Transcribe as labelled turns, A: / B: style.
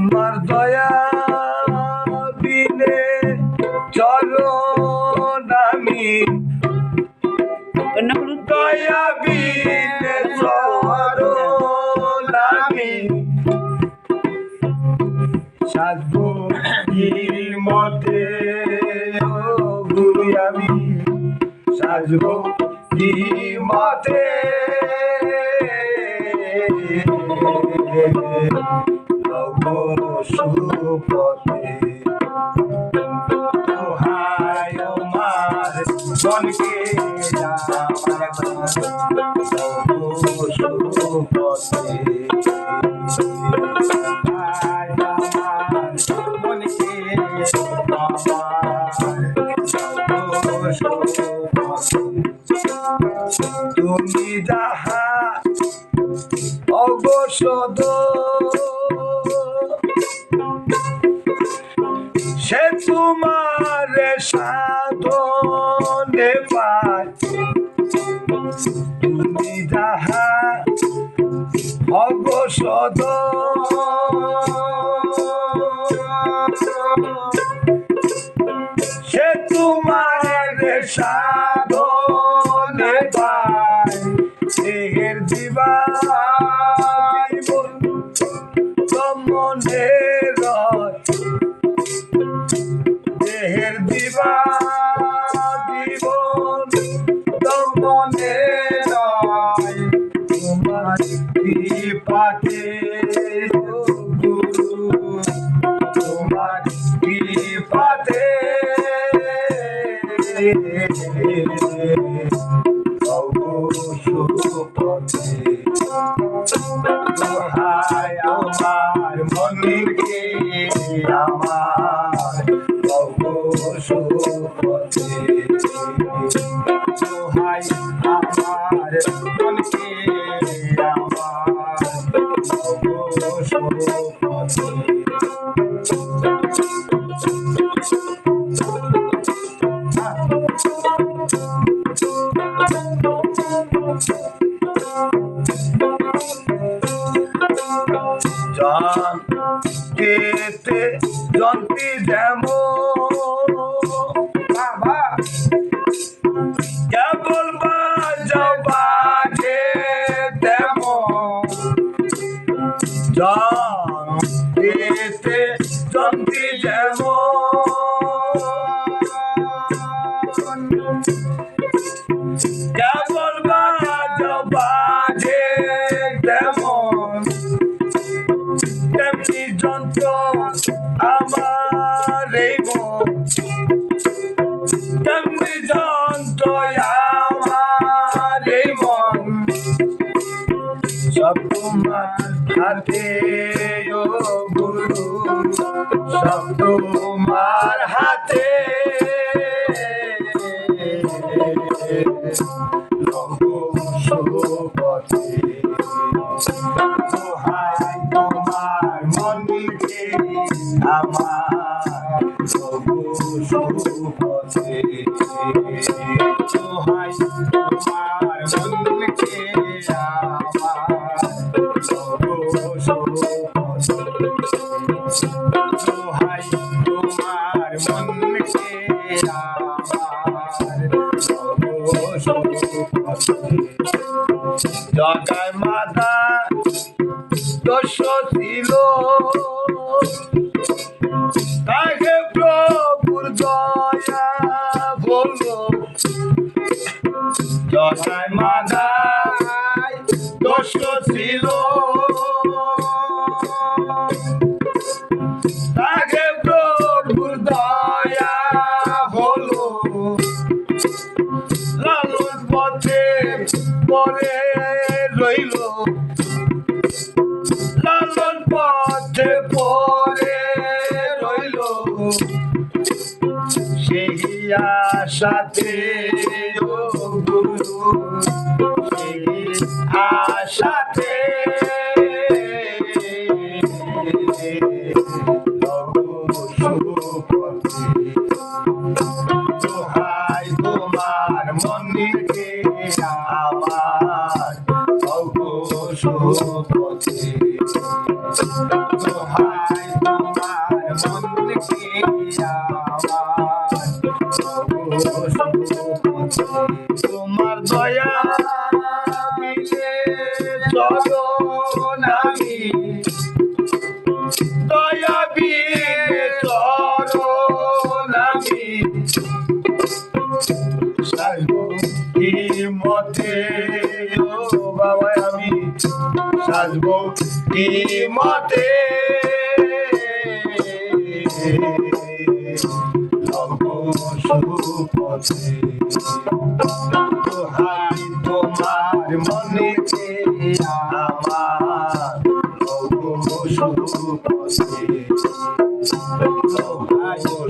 A: তোমার দয়া বিনে চলো নামি দয়া বিনে চলো নামি সাধু মতে গুরু আমি? সাজবো কি মতে সুপতে দোহাই আমার মনকে আমার সুপতে তুমি যাহা অবসদ সাধনে পায় তুমি যাহা অবসদ। সে তোমার সাধনে পায় দেহের দিবা মনে ও গুরু তোমার কৃপাতে। সুপথে কেতে যন্ত্রী যেমন বাবা কেবল সব তোমার হাতে গুরু সব তোমার হাতে তোমার মনিকে আমার সুপথে দোহাই তোমার মনকে আমার প্রভু সুপথে জগায় মাতা দশ ছিল। তাকে প্রভুর দয়া বলল জগায় মাতা দোষ ছিল। ও গুরু আশাতে। দোহাই তোমার মন্দিরকে আমার অঘোষপথে দোহাই দয়া বিনে মতে বাবা আমি সাজবো কি মতে। লব সুপথে Oh, nice.